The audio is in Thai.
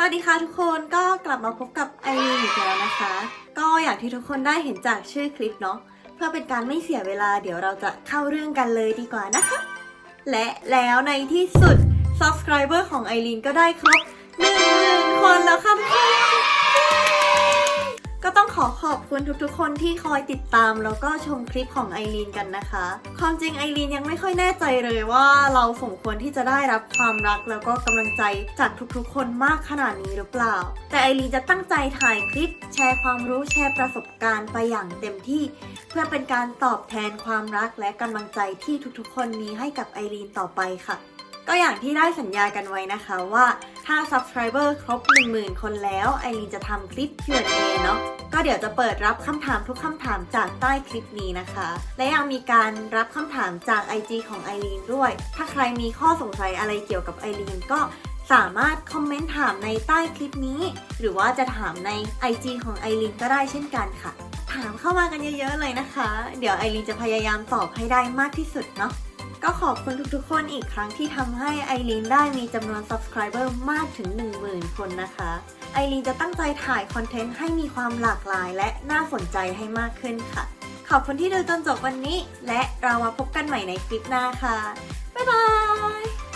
สวัสดีค่ะทุกคนก็กลับมาพบกับไอรีนอีกแล้วนะคะ ก็อย่างที่ทุกคนได้เห็นจากชื่อคลิปเนาะเพื่อเป็นการไม่เสียเวลาเดี๋ยวเราจะเข้าเรื่องกันเลยดีกว่านะคะ และแล้วในที่สุด subscriber ของไอรีนก็ได้ครบ1 0,000คนแล้วค่ะทุกคน ขอขอบคุณทุกๆ คนที่คอยติดตามแล้วก็ชมคลิปของไอรีนกันนะคะ ความจริงไอรีนยังไม่ค่อยแน่ใจเลยว่าเราสมควรที่จะได้รับความรักแล้วก็กำลังใจจากทุกๆ คนมากขนาดนี้หรือเปล่า แต่ไอรีนจะตั้งใจถ่ายคลิป แชร์ความรู้แชร์ประสบการณ์ไปอย่างเต็มที่ เพื่อเป็นการตอบแทนความรักและกำลังใจที่ทุกๆ คนมีให้กับไอรีนต่อไปค่ะ ก็อย่างที่ได้สัญญากันไว้นะคะว่าถ้า subscriber ครบ 10,000 คนแล้วไอรีนจะทำคลิป Q&A เนาะก็เดี๋ยวจะเปิดรับคำถามทุกคำถามจากใต้คลิปนี้นะคะ และยังมีการรับคำถามจาก IG ของไอรีนด้วย ถ้าใครมีข้อสงสัยอะไรเกี่ยวกับไอรีนก็สามารถคอมเมนต์ถามในใต้คลิปนี้ หรือว่าจะถามใน IG ของไอรีนก็ได้เช่นกันค่ะ ถามเข้ามากันเยอะๆเลยนะคะ เดี๋ยวไอรีนจะพยายามตอบให้ได้มากที่สุดเนาะ ก็ขอบคุณทุกๆ คนอีกครั้งที่ทำให้ไอรีนได้มีจำนวน subscriber มากถึง 10,000 คนนะคะ ไอรีนจะตั้งใจถ่ายคอนเทนต์ให้มีความหลากหลายและน่าสนใจให้มากขึ้นค่ะ ขอบคุณที่ดูจนจบวันนี้ และเรามาพบกันใหม่ในคลิปหน้าค่ะ บ๊ายบาย